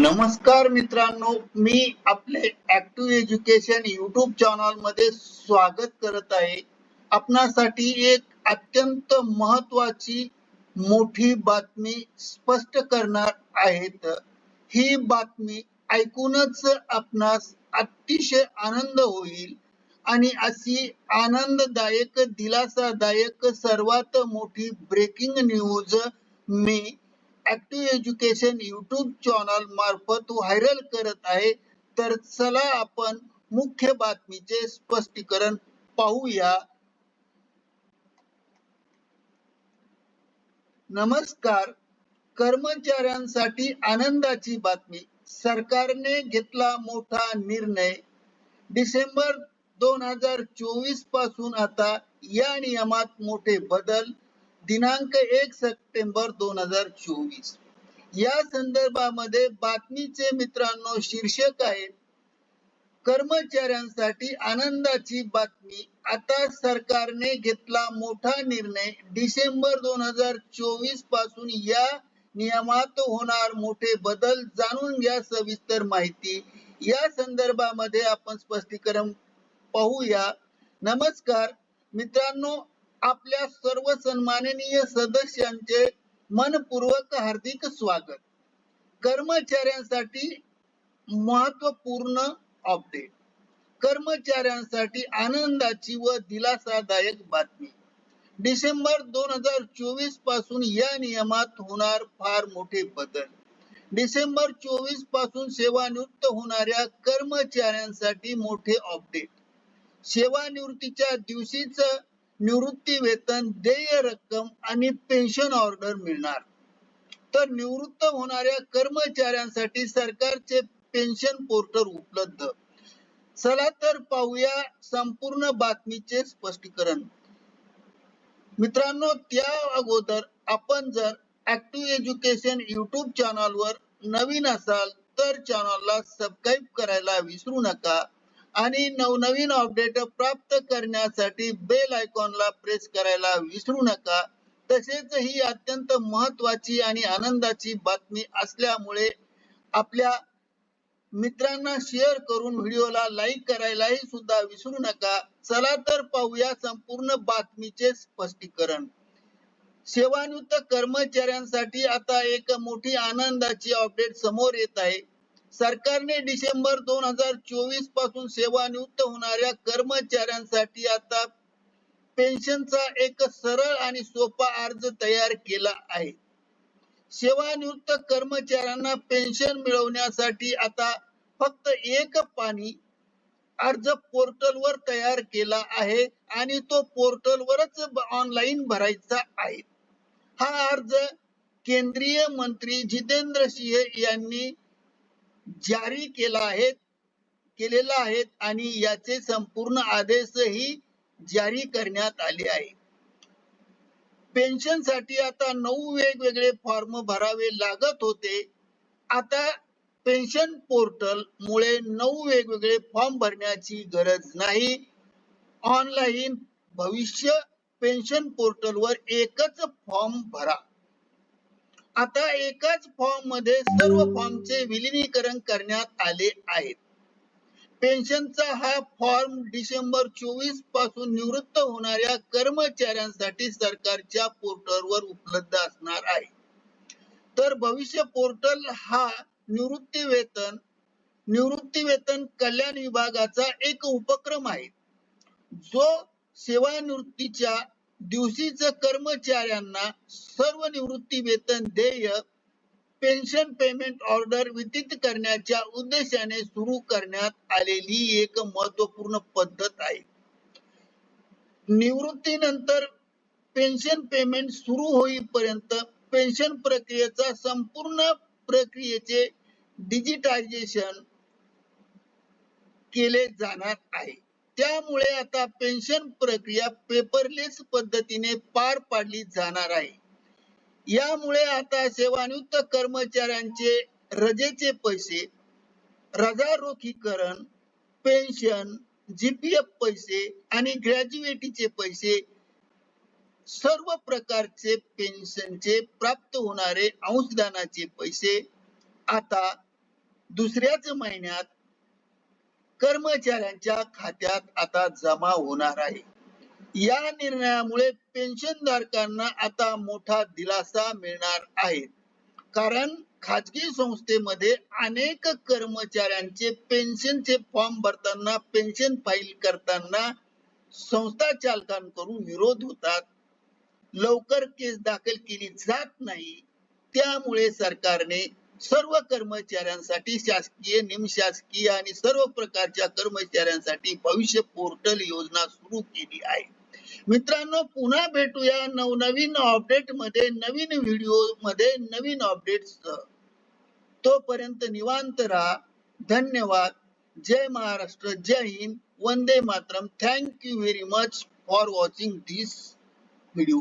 नमस्कार मित्रांनो मी आपले ऍक्टिव्ह एज्युकेशन युट्यूब चॅनलमध्ये स्वागत करत आहे. आपणासाठी एक अत्यंत महत्वाची मोठी बातमी स्पष्ट करणार आहेत. ही बातमी ऐकूनच आपणास अतिशय आनंद होईल आणि अशी आनंददायक दिलासादायक सर्वात मोठी ब्रेकिंग न्यूज मी ऍक्टिव्ह एज्युकेशन युट्यूब चॅनल मार्फत व्हायरल करत आहे. तर चला आपण मुख्य बातमीचे स्पष्टीकरण पाहूया. नमस्कार. कर्मचाऱ्यांसाठी आनंदाची बातमी. सरकारने घेतला मोठा निर्णय. डिसेंबर दोन हजार चोवीसपासून आता या नियमात मोठे बदल दिनांक एक सप्टेंबर दोन हजार चोवीस. या संदर्भामध्ये बातमीचे मित्रांनो शीर्षक आहे कर्मचाऱ्यांसाठी आनंदाची बातमी. आता सरकारने घेतला मोठा निर्णय. डिसेंबर दोन हजार चोवीसपासून या नियमात होणार मोठे बदल जाणून घ्या सविस्तर माहिती. या संदर्भामध्ये आपण स्पष्टीकरण पाहूया. नमस्कार मित्रांनो आपल्या सर्व सन्माननीय सदस्यांचे मनपूर्वक हार्दिक स्वागत. कर्मचाऱ्यांसाठी महत्त्वपूर्ण अपडेट कर्मचाऱ्यांसाठी आनंदाची व दिलासादायक बातमी. डिसेंबर दोन हजार चोवीसपासून या नियमात होणार फार मोठे बदल. डिसेंबर चोवीसपासून सेवानिवृत्त होणाऱ्या कर्मचाऱ्यांसाठी मोठे अपडेट सेवानिवृत्तीच्या दिवशीच निवृत्ती वेतन देय रक्कम आणि पेन्शन ऑर्डर मिळणार. तर निवृत्त होणाऱ्या कर्मचाऱ्यांसाठी सरकारचे पेन्शन पोर्टल उपलब्ध. चला तर पाहूया संपूर्ण बातमीचे स्पष्टीकरण. मित्रांनो त्या अगोदर आपण जर ऍक्टिव्ह एज्युकेशन युट्यूब चॅनलवर नवीन असाल तर चॅनलला सबस्क्राईब करायला विसरू नका. आणि नवनवीन अपडेट प्राप्त करण्यासाठी बेल आयकॉनला प्रेस करायला विसरू नका. तसेच ही अत्यंत महत्वाची आणि आनंदाची बातमी असल्यामुळे आपल्या मित्रांना शेअर करून व्हिडिओला लाईक करायलाही सुद्धा विसरू नका. चला तर पाहूया संपूर्ण बातमीचे स्पष्टीकरण. सेवानिवृत्त कर्मचाऱ्यांसाठी आता एक मोठी आनंदाची अपडेट समोर येत आहे. सरकारने डिसेंबर दोन हजार चोवीसपासून सेवानिवृत्त होणाऱ्या कर्मचाऱ्यांसाठी आता पेन्शनचा एक सरळ आणि सोपा अर्ज तयार केला आहे. सेवानिवृत्त कर्मचाऱ्यांना पेन्शन मिळवण्यासाठी आता फक्त एक पाणी अर्ज पोर्टल वर तयार केला आहे आणि तो पोर्टल वरच ऑनलाईन भरायचा आहे. हा अर्ज केंद्रीय मंत्री जितेंद्र सिंह यांनी जारी केला आहे केलेला आहे आणि याचे संपूर्ण आदेशही जारी करण्यात आले आहे. पेन्शनसाठी आता नऊ वेगवेगळे फॉर्म भरावे लागत होते. आता पेन्शन पोर्टल मुळे नऊ वेगवेगळे फॉर्म भरण्याची गरज नाही. ऑनलाईन भविष्य पेन्शन पोर्टल वर एकच फॉर्म भरा. आता एकाच फॉर्ममध्ये सर्व फॉर्मचे विलिनीकरण करण्यात आले आहेत. पेन्शनचा हा फॉर्म डिसेंबर चोवीसपासून निवृत्त होणाऱ्या कर्मचाऱ्यांसाठी सरकारच्या पोर्टलवर उपलब्ध असणार आहे. तर भविष्य पोर्टल हा निवृत्ती वेतन निवृत्ती वेतन कल्याण विभागाचा एक उपक्रम आहे. जो सेवानिवृत्तीच्या दिवशीच कर्मचाऱ्यांना सर्व निवृत्ती वेतन देय पेन्शन पेमेंट ऑर्डर वितरित करण्याच्या उद्देशाने सुरू करण्यात आलेली एक महत्त्वपूर्ण पद्धत आहे. निवृत्तीनंतर पेन्शन पेमेंट सुरू होईपर्यंत पेन्शन प्रक्रियेचा संपूर्ण प्रक्रियेचे डिजिटायझेशन केले जाणार आहे. त्यामुळे आता पेन्शन प्रक्रिया पेपरलेस पद्धतीने पार पाडली जाणार आहे. यामुळे आता सेवानिवृत्त कर्मचाऱ्यांचे रजेचे पैसे रजा रोखीकरण पेन्शन जीपीएफ पैसे आणि ग्रॅज्युएटीचे पैसे सर्व प्रकारचे पेन्शनचे प्राप्त होणारे अंशदानाचे पैसे आता दुसऱ्याच महिन्यात कर्मचाऱ्यांच्या खात्यात आता जमा होणार आहे. या निर्णयामुळे पेन्शनधारकांना आता मोठा दिलासा मिळणार आहे. कारण खाजगी संस्थेमध्ये अनेक कर्मचाऱ्यांचे पेन्शनचे फॉर्म भरताना पेन्शन फाईल करताना संस्था चालकांकडून विरोध होतात. लवकर केस दाखल केली जात नाही. त्यामुळे सरकारने सर्व कर्मचाऱ्यांसाठी शासकीय निमशासकीय आणि सर्व प्रकारच्या कर्मचाऱ्यांसाठी भविष्य पोर्टल योजना सुरू केली आहे. मित्रांनो पुन्हा भेटूया नवनवीन अपडेटमध्ये नवीन व्हिडिओमध्ये नवीन अपडेट तोपर्यंत निवांत राहा. धन्यवाद. जय महाराष्ट्र. जय हिंद. वंदे Mataram. Thank you very much for watching this video